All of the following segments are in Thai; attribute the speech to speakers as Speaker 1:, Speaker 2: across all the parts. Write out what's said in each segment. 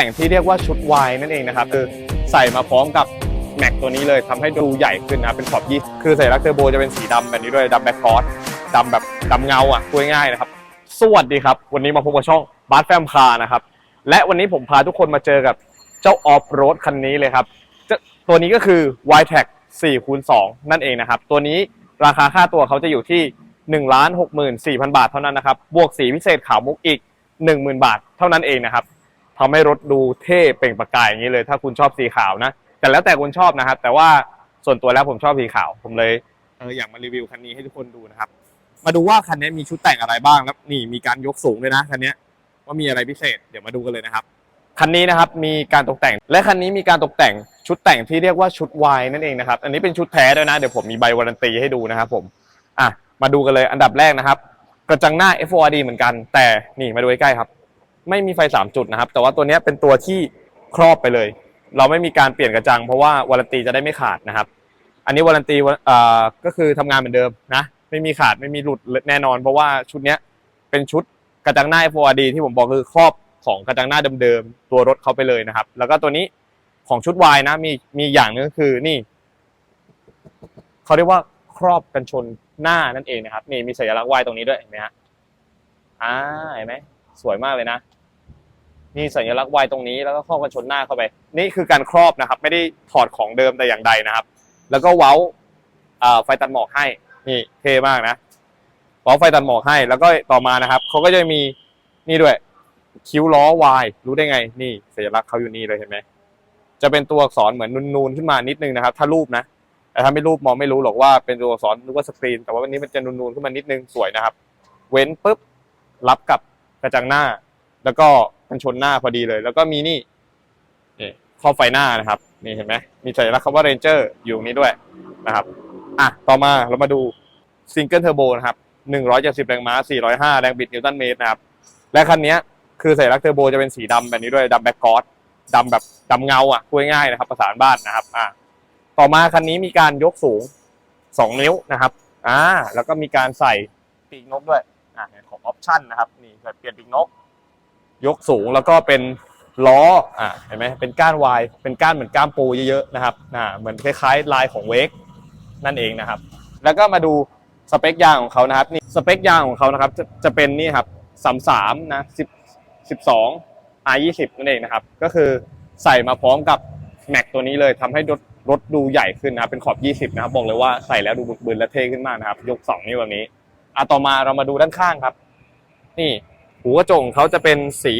Speaker 1: แต่งที่เรียกว่าชุดวายนั่นเองนะครับคือใส่มาพร้อมกับแม็กตัวนี้เลยทำให้ดูใหญ่ขึ้นนะเป็นขอบยี่คือใส่ลักเทอร์โบจะเป็นสีดำแบบนี้ด้วยดำแบ็คคอร์สดำแบบดำเงาอะพูดง่ายๆนะครับ สวัสดีครับ วันนี้มาพบกับช่องบาร์แฟมคาร์นะครับและวันนี้ผมพาทุกคนมาเจอกับเจ้าออฟโรดคันนี้เลยครับตัวนี้ก็คือ y t e c 4คูณ2นั่นเองนะครับ ตัวนี้ราคาค่าตัวเขาจะอยู่ที่1ล้าน64,000 บาทเท่านั้นนะครับ บวกสีพิเศษขาวมุกอีก 10,000 บาทเท่านั้นเองนะครับ ทำให้รถดูเท่เปล่งประกายอย่างนี้เลย ถ้าคุณชอบสีขาวนะ แต่แล้วแต่คุณชอบนะครับ แต่ว่าส่วนตัวแล้วผมชอบสีขาว ผมเลยเอออยากมารีวิวคันนี้ให้ทุกคนดูนะครับ มาดูว่าคันนี้มีชุดแต่งอะไรบ้างแล้วนี่มีการยกสูงด้วยนะคันนี้ว่ามีอะไรพิเศษ เดี๋ยวมาดูกันเลยนะครับคันนี้นะครับมีการตกแต่ง และคันนี้มีการตกแต่งชุดแต่งที่เรียกว่าชุดวายนั่นเองนะครับ อันนี้เป็นชุดแท้ด้วยนะเดี๋ยวผมมีใบวารันตีให้ดูนะครับผมอะมาดูกันเลยอันดับแรกนะครับ กระจังหน้า FORD เหมือนกัน แต่นี่มาดูใกล้ๆครับ ไม่มีไฟ 3 จุดนะครับ แต่ว่าตัวนี้เป็นตัวที่ครอบไปเลย เราไม่มีการเปลี่ยนกระจัง เพราะว่าวารันตีจะได้ไม่ขาดนะครับ อันนี้วารันตีก็คือทำงานเหมือนเดิมนะไม่มีขาดไม่มีหลุดแน่นอน เพราะว่าชุดนี้เป็นชุดกระจังหน้า FORD ที่ผมบอกคือครอบของกระจังหน้าเดิมๆตัวรถเขาไปเลยนะครับ แล้วก็ตัวนี้ของชุดวายนะมีมีอย่างหนึงก็คือนี่เขาเรียกว่าครอบกันชนหน้านั่นเองนะครับนี่มีสัญลักษณ์วายตรงนี้ด้วยเห็นไหมฮะอ่าเห็นไหมสวยมากเลยนะ มีสัญลักษณ์วายตรงนี้แล้วก็ครอบกันชนหน้าเข้าไป นี่คือการครอบนะครับ ไม่ได้ถอดของเดิมแต่อย่างใดนะครับ แล้วก็เว้าอ่าไฟตัดหมอกให้นี่เท่มากนะเว้าไฟตัดหมอกให้แล้วก็ต่อมานะครับเขาก็จะมีนี่ด้วยคิ้วล้อวายรู้ได้ไง นี่สัญลักษณ์เขาอยู่นี่เลยเห็นไหมจะเป็นตัวอักษรเหมือนนูนๆขึ้นมานิดนึงนะครับ ถ้ารูปนะแต่ถ้าไม่รูปมองไม่รู้หรอกว่าเป็นตัวอักษรนึกว่าสกรีน แต่ว่าวันนี้มันจะนูนๆขึ้นมานิดนึงสวยนะครับ เว้นปุ๊บรับกับกระจังหน้า แล้วก็ กันชนหน้าพอดีเลย แล้วก็มีนี่นี่ข้อไฟหน้านะครับ นี่เห็นไหมมีสัญลักษณ์คำว่า Ranger อยู่ตรงนี้ด้วยนะครับ อะ ต่อมาเรามาดูซิงเกิลเทอร์โบนะครับ170แรงม้า 405 แรงบิดนิวตันเมตรนะครับ และคันนี้คือสัญลักษณ์เทอร์โบจะเป็นสีดำแบบนี้ด้วยดำแบ็กกอร์ดดำแบบดำเงาอะพูดง่ายๆนะครับภาษาบ้านนะครับ อะต่อมาคันนี้มีการยกสูง 2 นิ้วนะครับอ่าแล้วก็มีการใส่ปีกนกด้วยอ่าของออปชั่นนะครับ นี่เปลี่ยนปีกนก ยกสูงแล้วก็เป็นล้ออ่าเห็นไหมเป็นก้านวายเป็นก้านเหมือนก้ามปูเยอะๆนะครับอ่าเหมือนคล้ายๆลายของเวกนั่นเองนะครับ แล้วก็มาดูสเปคยางของเขานะครับนี่สเปคยางของเขานะครับจะจะเป็นนี่ครับสามสามนะสิบสิบสอง R ยี่สิบนั่นเองนะครับ ก็คือใส่มาพร้อมกับแม็กตัวนี้เลยทำให้รถรถดูใหญ่ขึ้นนะครับเป็นขอบยี่สิบนะครับ บอกเลยว่าใส่แล้วดูบึกบึนและเท่ขึ้นมากนะครับ ยกสองนิ้วแบบนี้อะต่อมาเรามาดูด้านข้างครับ นี่ หูกระจกของเขาจะเป็นสี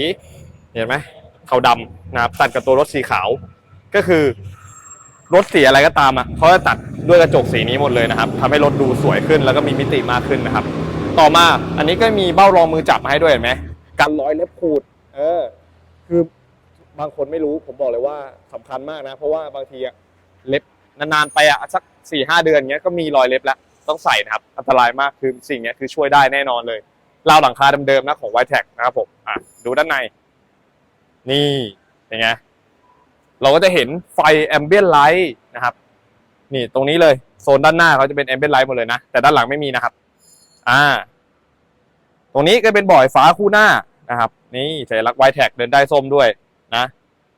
Speaker 1: เห็นไหมเขาดำนะครับตัดกับตัวรถสีขาว ก็คือรถสีอะไรก็ตามอะเขาจะตัดด้วยกระจกสีนี้หมดเลยนะครับทำให้รถดูสวยขึ้นแล้วก็มีมิติมากขึ้นนะครับ ต่อมาอันนี้ก็มีเบ้ารองมือจับมาให้ด้วยเห็นไหมกันรอยเล็บขูด เออ คือบางคนไม่รู้ผมบอกเลยว่าสำคัญมากนะ เพราะว่าบางทีอะเล็บนานๆไปอะสักสี่ห้าเดือนเงี้ยก็มีรอยเล็บแล้วต้องใส่นะครับ อันตรายมากคือสิ่งนี้คือช่วยได้แน่นอนเลย ราวหลังคาเดิมๆนะของ y t e c นะครับผมอะดูด้านใน นี่เป็นไงเราก็จะเห็นไฟแอมเบียนไลท์นะครับ นี่ตรงนี้เลยโซนด้านหน้าเขาจะเป็นแอมเบียนไลท์หมดเลยนะ แต่ด้านหลังไม่มีนะครับ อ่า ตรงนี้ก็เป็นบ่อยฟ้าคู่หน้านะครับ นี่สัญลักษณ์ไวแท็กเดินได้ส้มด้วยนะ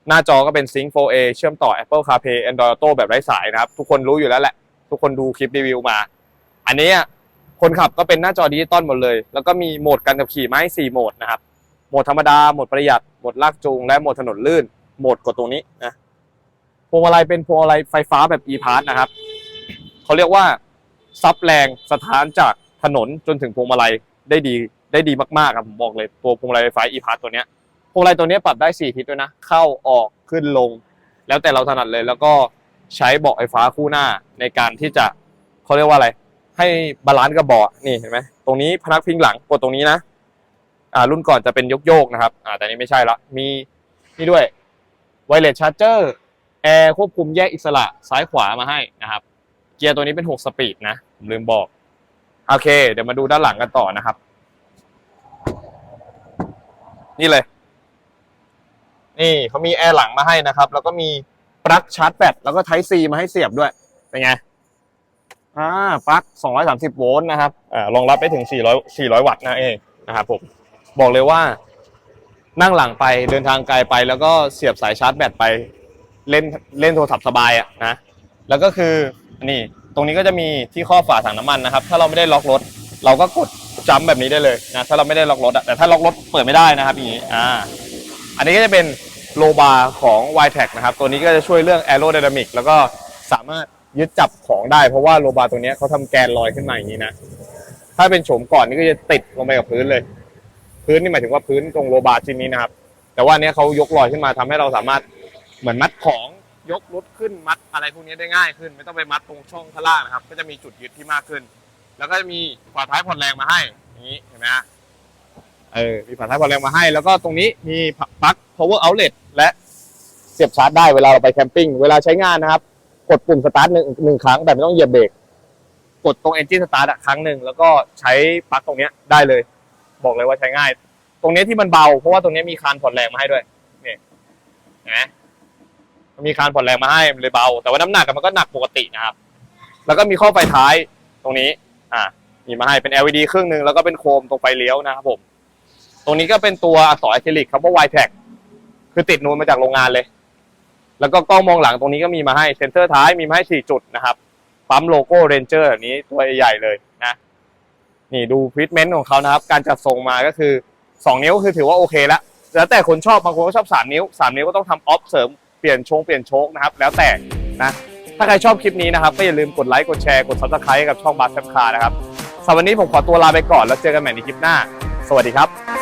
Speaker 1: หน้าจอก็เป็น Sync 4A เชื่อมต่อ Apple CarPlay Android Auto แบบไร้สายนะครับ ทุกคนรู้อยู่แล้วแหละ ทุกคนดูคลิปรีวิวมา อันนี้ คนขับก็เป็นหน้าจอดิจิตอลหมดเลย แล้วก็มีโหมดการขับขี่ไมาให้4โหมดนะครับ โหมดธรรมดา โหมดประหยัด โหมดลากจูง และโหมดถนนลื่น โหมดกดตรงนี้นะพวงมาลัยเป็นพวงมาลัยไฟฟ้าแบบ e-pass นะครับ เขาเรียกว่าซับแรงสถานจากถนนจนถึงพวงมาลัยได้ดีได้ดีมากๆครับผมบอกเลยตัวพวงมาลัยไฟฟ้า e-pass ตัวเนี้ยพวงมาลัยตัวเนี้ยปรับได้ 4 ทิศด้วยนะ เข้าออกขึ้นลง แล้วแต่เราถนัดเลยแล้วก็ใช้เบาะไฟฟ้าคู่หน้าในการที่จะเขาเรียกว่าอะไร ให้บาลานซ์กับเบาะนี่เห็นไหมตรงนี้พนักพิงหลังกดตรงนี้นะ อ่ารุ่นก่อนจะเป็นยกๆนะครับ อ่าแต่นี้ไม่ใช่ละมีนี่ด้วยไวเลสชาร์เจอร์แอร์ควบคุมแยกอิสระซ้ายขวามาให้นะครับ เกียร์ตัวนี้เป็น 6 สปีดนะผมลืมบอก โอเค เดี๋ยวมาดูด้านหลังกันต่อนะครับ นี่เลย นี่เขามีแอร์หลังมาให้นะครับ แล้วก็มีปลั๊กชาร์จแบตแล้วก็ไทป์ซีมาให้เสียบด้วยเป็นไง อ่าปลั๊ก230 โวลต์นะครับอ่ารองรับได้ถึง 400 400 วัตต์นะเองนะครับผมบอกเลยว่านั่งหลังไปเดินทางไกลไป แล้วก็เสียบสายชาร์จแบตไปเล่นเล่นโทรศัพท์สบายอะนะแล้วก็คือนี่ตรงนี้ก็จะมีที่ข้อบฝาถังน้ำมันนะครับ ถ้าเราไม่ได้ล็อกรถ เราก็กดจัมแบบนี้ได้เลยนะถ้าเราไม่ได้ล็อกรถอะแต่ถ้าล็อกรถเปิดไม่ได้นะครับอย่างนี้อ่าอันนี้ก็จะเป็นโลบาร์ของ y t e c นะครับ ตัวนี้ก็จะช่วยเรื่อง aerodynamic แล้วก็สามารถ ยึดจับของได้เพราะว่าโลบาร์ตัวนี้เขาทำแกนลอยขึ้นมาอย่างนี้นะถ้าเป็นโฉมก่อนนี่ก็จะติดลงไปกับพื้นเลย พื้นนี่หมายถึงว่าพื้นตรงโลบาร์ชิ้นนี้นะครับ แต่ว่าเนี้ยเขายกลอยขึ้นมาทำให้เราสามารถเหมือนมัดของยกรถขึ้นมัดอะไรพวกนี้ได้ง่ายขึ้น ไม่ต้องไปมัดตรงช่องข้างล่างนะครับ ก็จะมีจุดยึดที่มากขึ้น แล้วก็จะมีฝาท้ายผ่อนแรงมาให้อย่างนี้เห็นไหมฮะเออมีฝาท้ายพอนแรงมาให้ แล้วก็ตรงนี้มีปลั๊ก power outlet และเสียบชาร์จได้เวลาเราไปแคมปิ้งเวลาใช้งานนะครับ กดปุ่มสตาร์ทหนึ่งหนึ่งครั้งแบบไม่ต้องเหยียบเบรกกดตรง engine start อะครั้งหนึ่งแล้วก็ใช้ปลั๊กตรงเนี้ยได้เลย บอกเลยว่าใช้ง่าย ตรงนี้ที่มันเบา เพราะว่าตรงนี้มีคานผ่อนแรงมาให้ด้วยนี่นไหมมันมีคานผ่อนแรงมาให้มันเลยเบา แต่ว่าน้ำหนักมันก็หนักปกตินะครับ แล้วก็มีข้อไฟท้ายตรงนี้ อ่ามีมาให้เป็น LED ครึ่งหนึ่งแล้วก็เป็นโคมตรงไฟเลี้ยวนะครับผม ตรงนี้ก็เป็นตัวอักษรอะคริลิกครับว่า y t e c คือติดนูนมาจากโรงงานเลย แล้วก็กล้องมองหลังตรงนี้ก็มีมาให้เซ็นเซอร์ท้ายมีมาให้ 4 จุดนะครับ ปั๊มโลโก้เรนเจอร์แบบนี้ตัวใหญ่เลยนะนี่ดูฟิตเมนต์ของเขานะครับ การจัดทรงมาก็คือ 2 นิ้วคือถือว่าโอเคแล้วแล้วแต่คนชอบบางคนก็ชอบ 3 นิ้ว 3 นิ้วก็ต้องทำออฟเสริมเปลี่ยนโชงเปลี่ยนโชคนะครับ แล้วแต่นะถ้าใครชอบคลิปนี้นะครับก็อย่าลืมกดไลค์กดแชร์กด subscribe ให้กับช่องบาร์แคมคานะครับสำหรับวันนี้ผมขอตัวลาไปก่อนแล้วเจอกันใหม่ในคลิปหน้า สวัสดีครับ